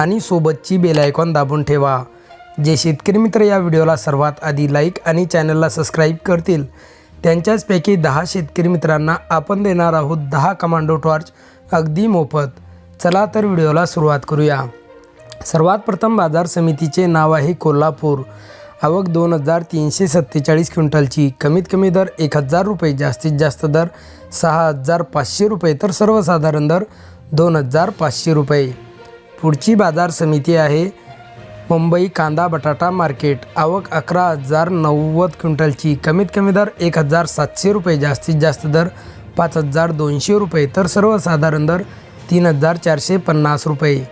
आणि सोबतची बेलायकॉन दाबून ठेवा. जे शेतकरी मित्र या व्हिडिओला सर्वात आधी लाईक आणि चॅनलला सबस्क्राईब करतील त्यांच्याचपैकी दहा शेतकरी मित्रांना आपण देणार आहोत दहा कमांडो टॉर्च अगदी मोफत. चला तर व्हिडिओला सुरुवात करूया. सर्वात प्रथम बाजार समितीचे नाव आहे कोल्हापूर. आवक दोन हजार तीनशे सत्तेचाळीस क्विंटलची. कमीत कमी दर एक हजार रुपये जास्तीत जास्त दर सहा हजार पाचशे रुपये तर सर्वसाधारण दर दोन हजार पाचशे रुपये. पुढची बाजार समिती आहे. मुंबई कांदा बटाटा मार्केट. आवक अकरा हजार नव्वद क्विंटलची. कमीत कमी दर एक हजार सातशे रुपये. जास्तीत जास्त दर पाच हजार दोनशे रुपये. तर सर्वसाधारण दर तीन हजार चारशे पन्नास रुपये.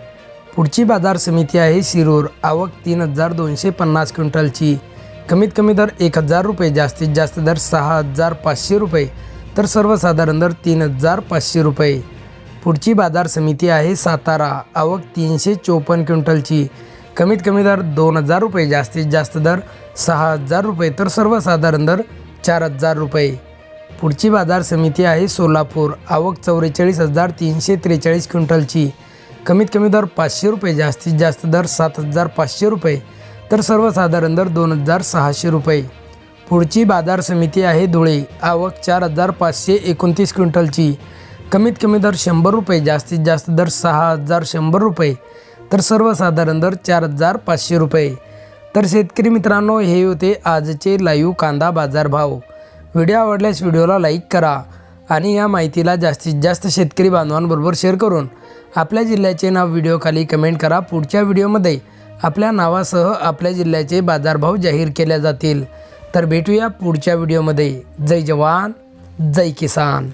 पुढची बाजार समिती आहे शिरूर. आवक तीन हजार दोनशे पन्नास क्विंटलची. कमीत कमी दर एक हजार रुपये. जास्तीत जास्त दर सहा हजार पाचशे रुपये. तर सर्वसाधारण दर तीन हजार पाचशे रुपये. पुढची बाजार समिती आहे सातारा. आवक तीनशे चोपन्न क्विंटलची. कमीत कमी दर दोन हजार रुपये जास्तीत जास्त दर सहा हजार रुपये तर सर्वसाधारण दर चार हजार रुपये. पुढची बाजार समिती आहे सोलापूर. आवक चौवेचाळीस हजार तीनशे त्रेचाळीस क्विंटलची. कमीत कमी दर पाचशे रुपये जास्तीत जास्त दर सात हजार पाचशे रुपये तर सर्वसाधारण दर दोन हजार सहाशे रुपये. पुढची बाजार समिती आहे धुळे. आवक चार हजार पाचशे एकोणतीस क्विंटलची. कमीत कमी दर शंभर रुपये जास्तीत जास्त दर सहा हजार शंभर रुपये तर सर्वसाधारण दर चार हजार पाचशे रुपये. तर शेतकरी मित्रांनो हे होते आजचे लाईव्ह कांदा बाजारभाव व्हिडिओ आवडल्यास व्हिडिओला लाईक करा आणि या माहितीला जास्तीत जास्त शेतकरी बांधवांबरोबर शेअर करून आपल्या जिल्ह्याचे नाव व्हिडिओखाली कमेंट करा. पुढच्या व्हिडिओमध्ये आपल्या नावासह आपल्या जिल्ह्याचे बाजारभाव जाहीर केले जातील. तर भेटूया पुढच्या व्हिडिओमध्ये. जय जवान जय किसान.